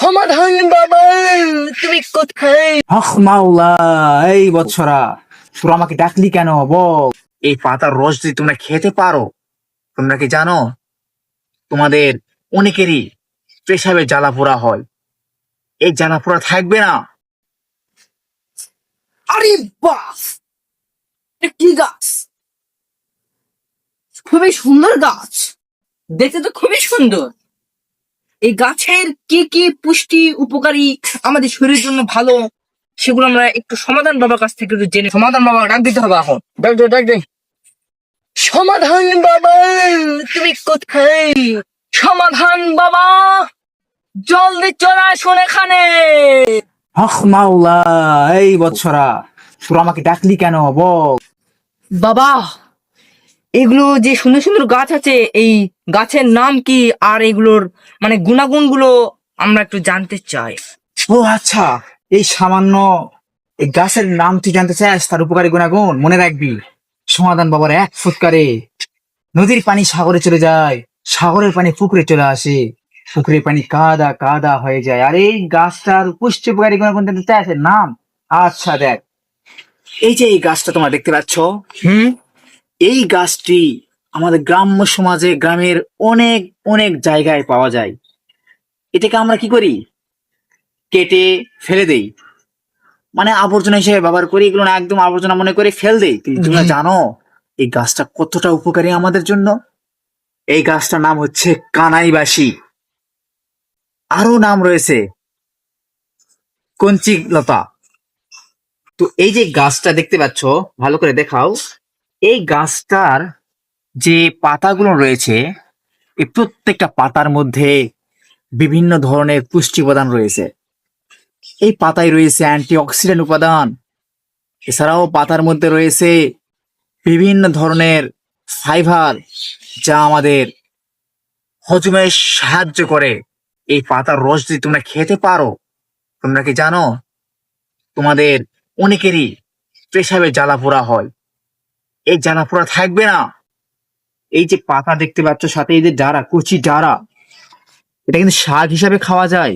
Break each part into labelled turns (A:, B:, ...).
A: সমাধান বাবা তুমি কোথায়?
B: হক মাওলা এই বৎসরা তোরা আমাকে ডাকলি কেন বল। এই পাতার রস যদি তোমরা খেতে পারো তোমরা কি জানো? তোমাদের অনেকেরই পেশাবে জ্বালা পোড়া হয়। এই জ্বালা পোড়া থাকবে না।
A: আরে বাস কি গাছ? খুবই সুন্দর গাছ। দেখতে তো খুবই সুন্দর। এই গাছের কি কি পুষ্টি উপকারী আমাদের শরীরের জন্য ভালো সেগুলো আমরা একটু সমাধান বাবার কাছ থেকে একটু জেনে সমাধান বাবা ডাক দিতে হবে এখন। ডাক দে ডাক দে। সমাধান বাবা তুমি কোথায়? সমাধান বাবা জলদি চলে আসুন এখানে।
B: হক মাওলা এই বৎসরা তোরা আমাকে ডাকলি কেন বল।
A: বাবা এগুলো যে সুন্দর সুন্দর গাছ আছে এই গাছের নাম কি আর এগুলোর মানে গুণাগুণগুলো আমরা একটু জানতে চাই।
B: ও আচ্ছা এই সামান্য এই গাছের নাম তুই জানতে চাস, তার উপকারী গুণাগুণ, মনে রাখবি। সমাধান বাবার এক ফুৎকারে নদীর পানি সাগরে চলে যায়, সাগরের পানি পুকুরে চলে আসে। পুকুরের পানি কাদা কাদা হয়ে যায়। আর এই গাছটার পুষ্টি উপকারী গুণাগুণ জানতে চাস নাম? আচ্ছা দেখ। এই যে এই গাছটা তোমরা দেখতে পাচ্ছ,
A: হুম?
B: এই গাছটি আমাদের গ্রাম্য সমাজে গ্রামের অনেক অনেক জায়গায় পাওয়া যায়। এটাকে আমরা কি করি? কেটে ফেলে দেই। মানে আবর্জনা হিসেবে ব্যবহার করি এগুলো না একদম আবর্জনা মনে করে ফেল দেই। কিন্তু তোমরা জানো এই গাছটা কতটা উপকারী আমাদের জন্য? এই গাছটার নাম হচ্ছে কানাইবাসী। আরও নাম রয়েছে কঞ্চি লতা তো এই যে গাছটা দেখতে পাচ্ছ ভালো করে দেখাও এই গাছটার যে পাতাগুলো রয়েছে, এই প্রত্যেকটা পাতার মধ্যে বিভিন্ন ধরনের পুষ্টি উপাদান রয়েছে। এই পাতায় রয়েছে অ্যান্টিঅক্সিডেন্ট উপাদান। এছাড়াও পাতার মধ্যে রয়েছে বিভিন্ন ধরনের ফাইবার, যা আমাদের হজমে সাহায্য করে। এই পাতার রস যদি তোমরা খেতে পারো, তোমরা কি জানো? তোমাদের অনেকেরই পেশাবে জ্বালা পোড়া হয়। এই জ্বালা পোড়া থাকবে না। এই যে পাতা দেখতে পাচ্ছ, সাথে এই যে ডারা, কচি ডারা, এটা কিন্তু শাক হিসাবে খাওয়া যায়।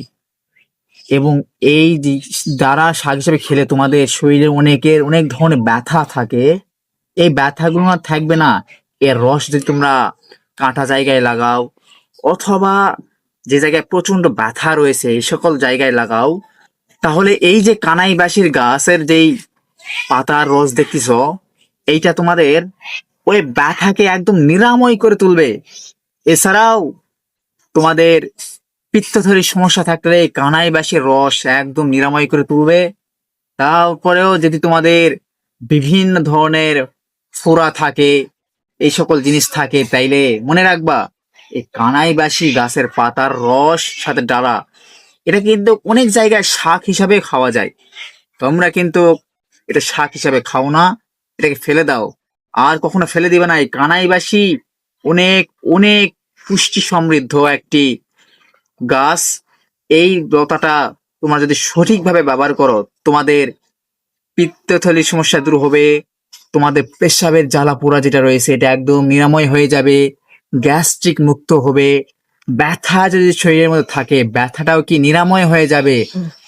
B: এবং এই দ্বারা শাক হিসাবে খেলে তোমাদের শরীরে অনেকের অনেক ধরনের ব্যথা থাকে। এই ব্যথাগুলো আর থাকবে না। এর রস যদি তোমরা কাঁটা জায়গায় লাগাও, অথবা যে জায়গায় প্রচণ্ড ব্যথা রয়েছে, এই সকল জায়গায় লাগাও, তাহলে এই যে কানাইবাসীর গাছের যেই পাতার রস দেখতেছ, এইটা তোমাদের ওই ব্যথাকে একদম নিরাময় করে তুলবে। এছাড়াও তোমাদের পিত্তথলির সমস্যা থাকলে কানাইবাসীর রস একদম নিরাময় করে তুলবে। তারপরেও যদি তোমাদের বিভিন্ন ধরনের ফোড়া থাকে, এই সকল জিনিস থাকে, তাইলে মনে রাখবা, এই কানাইবাসী গাছের পাতার রস, সাথে ডালা, এটা কিন্তু অনেক জায়গায় শাক হিসাবে খাওয়া যায়। তোমরা কিন্তু এটা শাক হিসাবে খাও না, এটাকে ফেলে দাও। আর কখনো ফেলে দিবে না। এই কানাইবাসী অনেক অনেক পুষ্টি সমৃদ্ধ একটি গাছ। এই লতাটা তোমরা যদি সঠিকভাবে ব্যবহার করো তোমাদের পিত্তথলির সমস্যা দূর হবে। তোমাদের পেশাবের জ্বালা পোড়া যেটা রয়েছে এটা একদম নিরাময় হয়ে যাবে। গ্যাস্ট্রিক মুক্ত হবে। ব্যথা যদি শরীরের মধ্যে থাকে ব্যথাটাও কি নিরাময় হয়ে যাবে?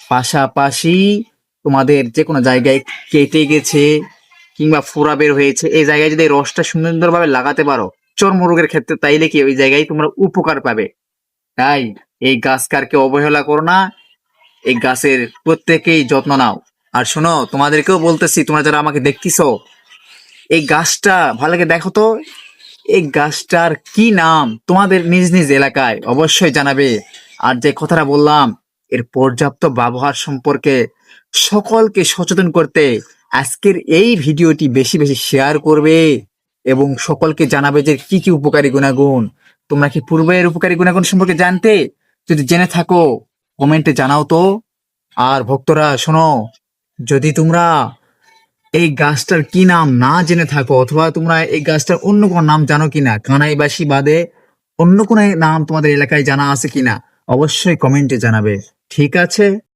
B: পাশাপাশি তোমাদের যে কোনো জায়গায় কেটে গেছে। কিংবা ফোড়া বের হয়েছে, এই জায়গায় যদি রসটা সুন্দরভাবে লাগাতে পারো চর্মরোগের ক্ষেত্রে তাইলে কি ওই জায়গায় তোমরা উপকার পাবে? তাই এই গাছকারকে অবহেলা করো না, এই গাছের প্রত্যেকেই যত্ন নাও। আর শোনো, তোমাদেরকেও বলতেছি, তোমরা যারা আমাকে দেখতেছো, এই গাছটা ভালো লাগে, দেখো তো, এই গাছটার কি নাম তোমাদের নিজ নিজ এলাকায় অবশ্যই জানাবে। আর যে কথাটা বললাম, এর পর্যাপ্ত ব্যবহার সম্পর্কে সকলকে সচেতন করতে আজকের এই ভিডিওটি বেশি বেশি শেয়ার করবে এবং সকলকে জানাবে যে কি কি উপকারী গুণাগুণ। তোমরা কি পূর্বের উপকারী গুণাগুণ সম্পর্কে জানতে? যদি জেনে থাকো, কমেন্টে জানাও তো। আর ভক্তরা, শোনো, যদি তোমরা এই গাছটার কি নাম না জেনে থাকো, অথবা তোমরা এই গাছটার অন্য কোনো নাম জানো কিনা, কানাইবাসী বাদে অন্য কোনো নাম তোমাদের এলাকায় জানা আছে কিনা, অবশ্যই কমেন্টে জানাবে। ঠিক আছে?